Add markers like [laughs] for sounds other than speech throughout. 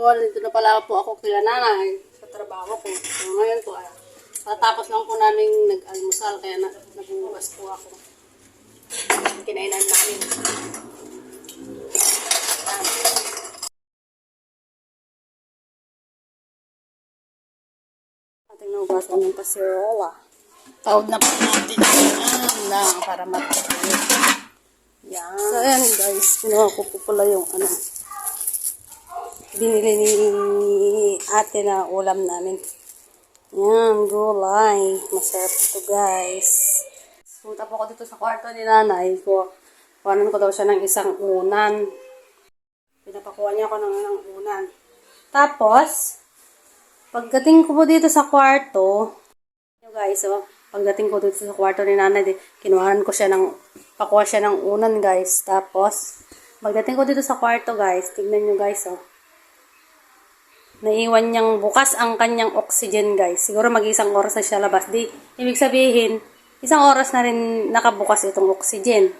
po, dito na pala po ako kila nanay sa trabaho ko. So ngayon po, ah, tatapos lang po namin nag-almusal, kaya na, nagbubukas po ako. Kinainan namin. Ating naubasan ng kasirola. Taob na po natin yan na para matapos. Yan. So, ayan guys. Kinuha ko po pala yung ano. Binili ni ate na ulam namin. Yan, gulay. Masarap to guys. Punta po ako dito sa kwarto ni nanay ko. Kuhanan ko daw siya ng isang unan. Pinapakuha niya ako ng ng unan. Tapos, pagdating ko po dito sa kwarto, guys, oh, pagdating ko dito sa kwarto ni nanay, di, kinuhaan ko siya ng, pakuha siya ng unan guys. Tapos, pagdating ko dito sa kwarto guys, tignan nyo guys, oh. Naiwan niyang bukas ang kanyang oxygen guys. Siguro mag-isang oras na siya labas. Di, ibig sabihin, isang oras na rin nakabukas itong oxygen.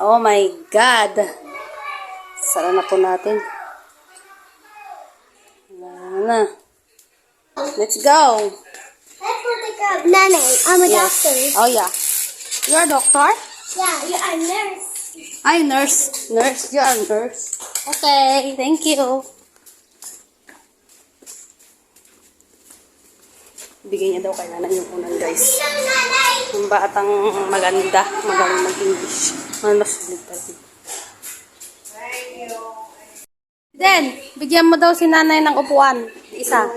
Oh my God! Sara na po natin. Wala na. Let's go! Let's go pick up Nana. I'm a doctor. Oh yeah. You're a doctor? Yeah, you're a nurse. Ay, nurse. Nurse. You're a nurse. Okay. Thank you. Bigay niya daw kay nanay yung unang guys. Nanay! Yung batang maganda. Magaling mag-English. Ano sulit tayo. Then, bigyan mo daw si nanay ng upuan. Isa.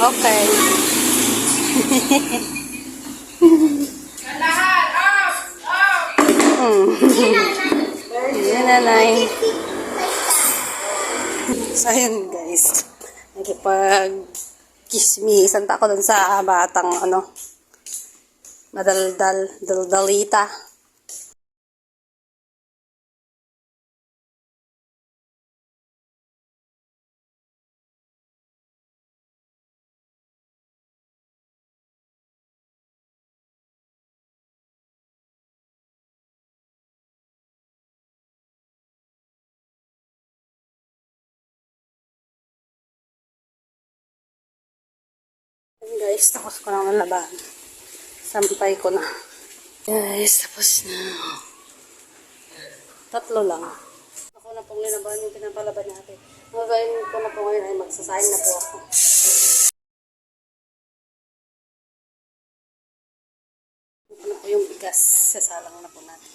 Okay. Hmm. [laughs] Yan nanay. So, ayun guys. Nakipag kismisan pa ako dun sa batang ano, madaldal, daldalita. Ayun guys, tapos ko na laban. Sampay ko na. Guys, tapos na. Tatlo lang. Ako na pong linaban yung pinapalaban natin. Magayin ko na po ngayon ay magsasayin na po ako. Ano po yung bigas? Sasalang na po natin.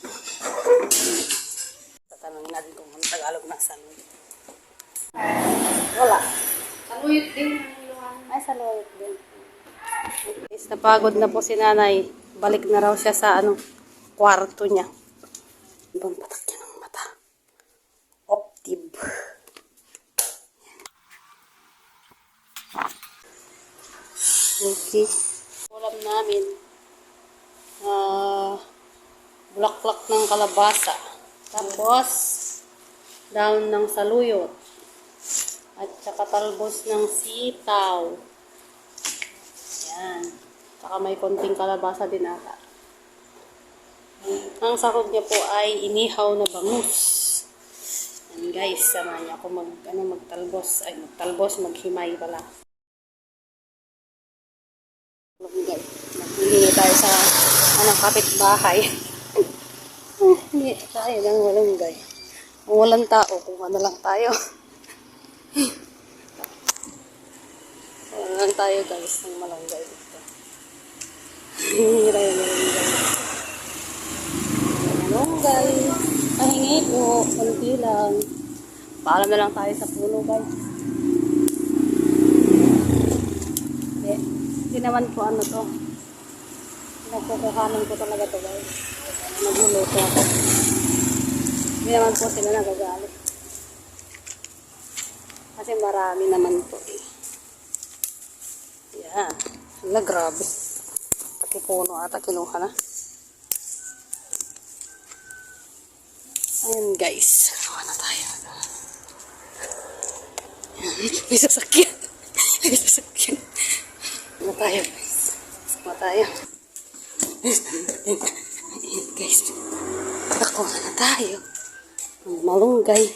Tatanungin natin kung ano Tagalog na saluyot. Wala. Saluyot din. Ay, saluyot din. Is napagod na po si nanay. Balik na raw siya sa ano, kwarto niya. Ibang niya ng mata. Optib. Okay. Ulam namin. Ah, bulaklak ng kalabasa. Tapos, daon ng saluyot. At saka talbos ng sitaw. Saka may konting kalabasa din ata. Ang sakog niya po ay inihaw na bangus. Yan guys, sama niya ako mag, ano, magtalbos. Ay, magtalbos, maghimay pala. Malunggay. Maghihingi tayo sa ano, kapitbahay. [laughs] Hindi tayo ng malunggay. Kung walang tao, kung ano lang tayo. [laughs] Wala lang tayo guys ng malunggay dito. Hingi tayo ng malunggay. Pahingi po. Kunti lang. Paalam na lang tayo sa puno guys. Hindi. Hindi naman po ano to. Nagkukuhanan ko talaga to guys. Nagluluto ako. Hindi naman po sila nagagalit. Kasi marami naman po eh. Yan. Wala, grabe. Pati puno ata kinuha na. Ayan guys. Kawa na tayo. May sasakyan. May sasakyan. Ano tayo guys? Sama tayo. Ayan guys. Nakuha na tayo. Malunggay.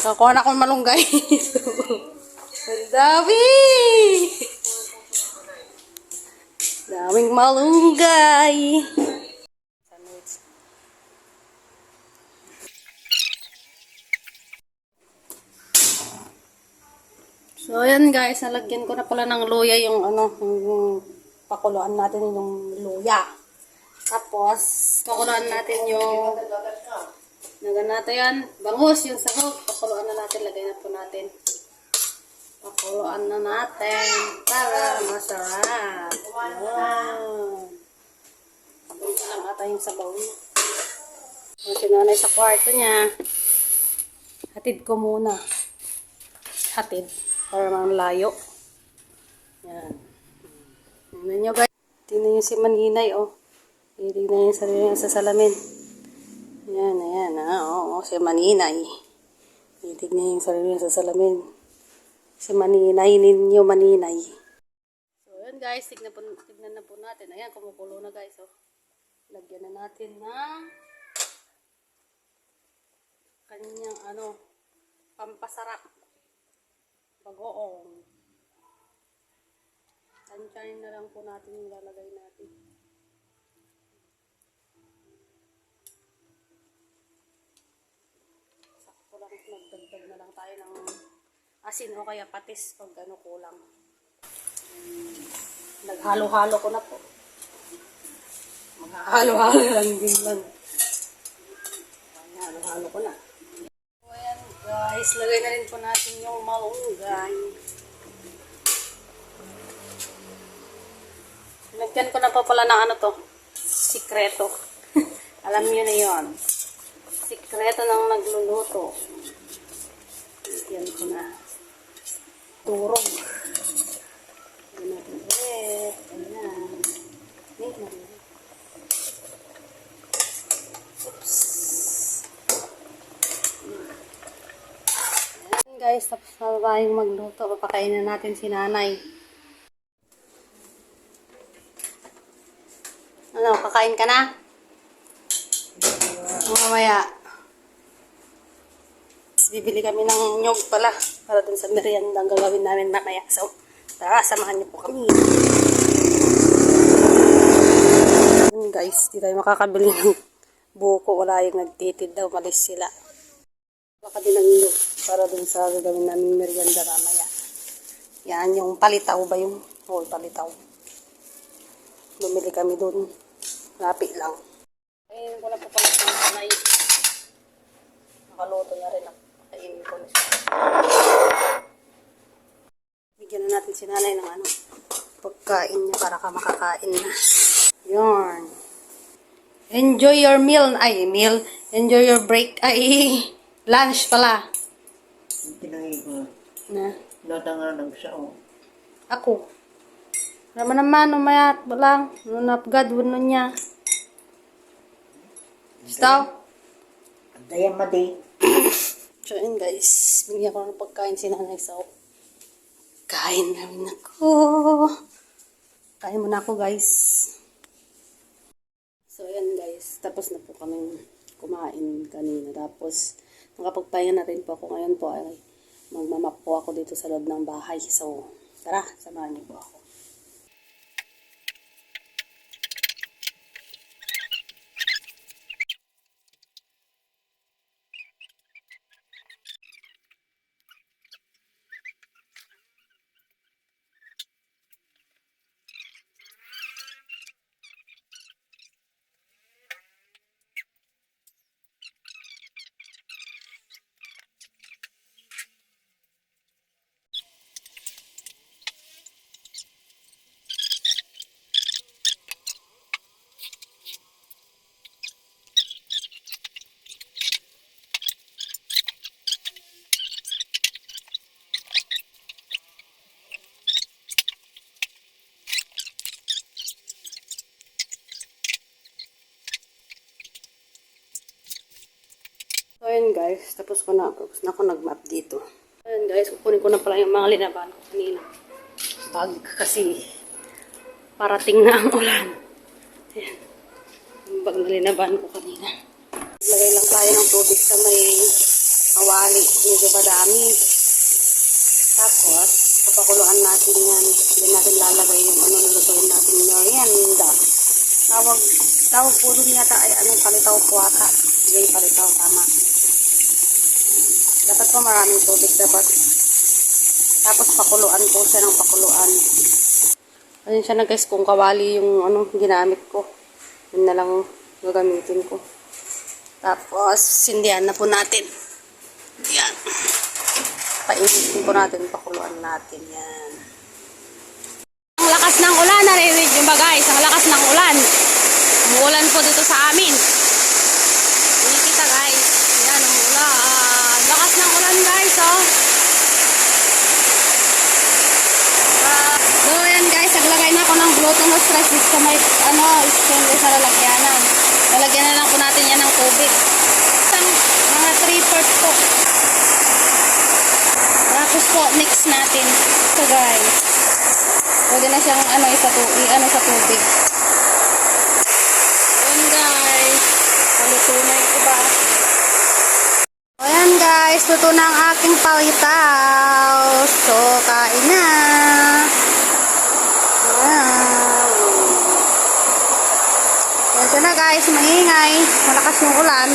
Kakuha na akong malunggay. [laughs] Ang dami! Daming malunggay. So, ayan guys, nalagyan ko na pala ng luya yung ano, yung pakuluan natin yung luya. Tapos, pakuluan natin yung Nagan natin yan. Bangus yung sahog. Pakuluan na natin. Lagay na po natin. Pakuluan na natin. Para masarap. Wow. Ito lang ata yung sabaw niya. O, sinanay sa kwarto niya. Hatid ko muna. Hatid. Para malayo. Yan. Tingnan nyo guys. Tingnan nyo si Maninay, oh. Niya yung sarili niya sa salamin. Yan, ayan, ah. Oo, si Maninay. Titignan yung sarili niya sa salamin. Si Maninay ninyo, Maninay. So, yun guys, tignan, po, tignan na po natin. Ayan, kumukulo na guys, oh. Lagyan na natin ng kanyang, ano, pampasarap. Bagoong. Tansyahin na lang po natin yung lalagay natin. sakto lang nagdagdag na lang tayo ng asin o kaya patis pag ano kulang. Mm, Naghalo-halo ko na po. Maghahalo-halo lang din lang. Halo-halo ko na. So, ayan guys, lagay na rin po natin yung malunggay. Lagyan ko na po pala ng ano to, sikreto. [laughs] Alam niyo na yon. Sikreto ng nagluluto. Yan ko na. Turog. Yan natin ulit. Ayan. Na. Oops. Guys, tapos na tayong magluto. Papakainin natin si nanay. Ano, kakain ka na? Mamaya. Bibili kami ng nyog pala para dun sa merienda ang gagawin namin mamaya. So, tara, samahan niyo po kami. Guys, di tayo makakabili ng buko. Wala yung nagtitid daw. Malis sila. Baka din ng nyog para dun sa gagawin namin merienda mamaya. Yan, yung palitaw ba yung? Oo, palitaw. Bumili kami dun. Lapit lang. Ayun na po pala sa nanay. Nakaluto na rin ako. Kainin ko na siya. Bigyan na natin si nanay ng ano, pagkain niya para ka makakain na. Yarn. Enjoy your meal. Ay, meal. Enjoy your break. Ay, [laughs] lunch pala. Tinangi ko, Na. natanga ng sao. Ako. Naman naman, umayat ba lang. Ano na pagad, wano niya. Staw. Daya madi. [coughs] So, yun guys. Bigyan ko ng pagkain si nanay sa Kain na rin ako. Kain muna ako guys. So, ayan guys. Tapos na po kami kumain kanina. Tapos, nakapagpahinga na rin po ako. Ngayon po ay magmamap po ako dito sa loob ng bahay. So, tara, samahan niyo po ako. So, ayun guys, tapos ko na, tapos na ako nag-map dito. Ayun guys, kukunin ko na pala yung mga linaban ko kanina. Bag kasi parating na ang ulan. Ayan. Yung bag na linaban ko kanina. Lagay lang tayo ng tubig sa may kawali. Medyo madami. Tapos, papakuluan natin yan. Hindi natin lalagay yung ano lulutuin natin merienda. Tawag, tawag po dun yata ay anong palitaw po ata. Hindi palitaw, tama. Dapat po maraming tubig. Dapat. Tapos pakuluan po siya ng pakuluan. Ayun siya na guys kung kawali yung ano ginamit ko. Yun na lang gagamitin ko. Tapos, sindihan na po natin. Yan. Painitin po natin, pakuluan natin. Yan. Ang lakas ng ulan, narinig nyo ba guys? Ang lakas ng ulan. Umuulan po dito sa amin. Hindi kita guys. Yan, umuulan. Lakas ng ulan guys, oh. So, yan guys, naglagay na ako ng glutinous rice dito sa may, ano, extender sa lalagyanan. Lalagyan na lang po natin yan ng tubig. Isang, mga 3 parts po. Tapos po, mix natin. So guys, pwede na siyang, ano, isa tu ano, sa tubig. Ayan guys, paluto na yung iba. Guys, luto na ang aking palitaw. So, kain na. Wow. Yan siya na guys, maingay. Malakas yung ulan.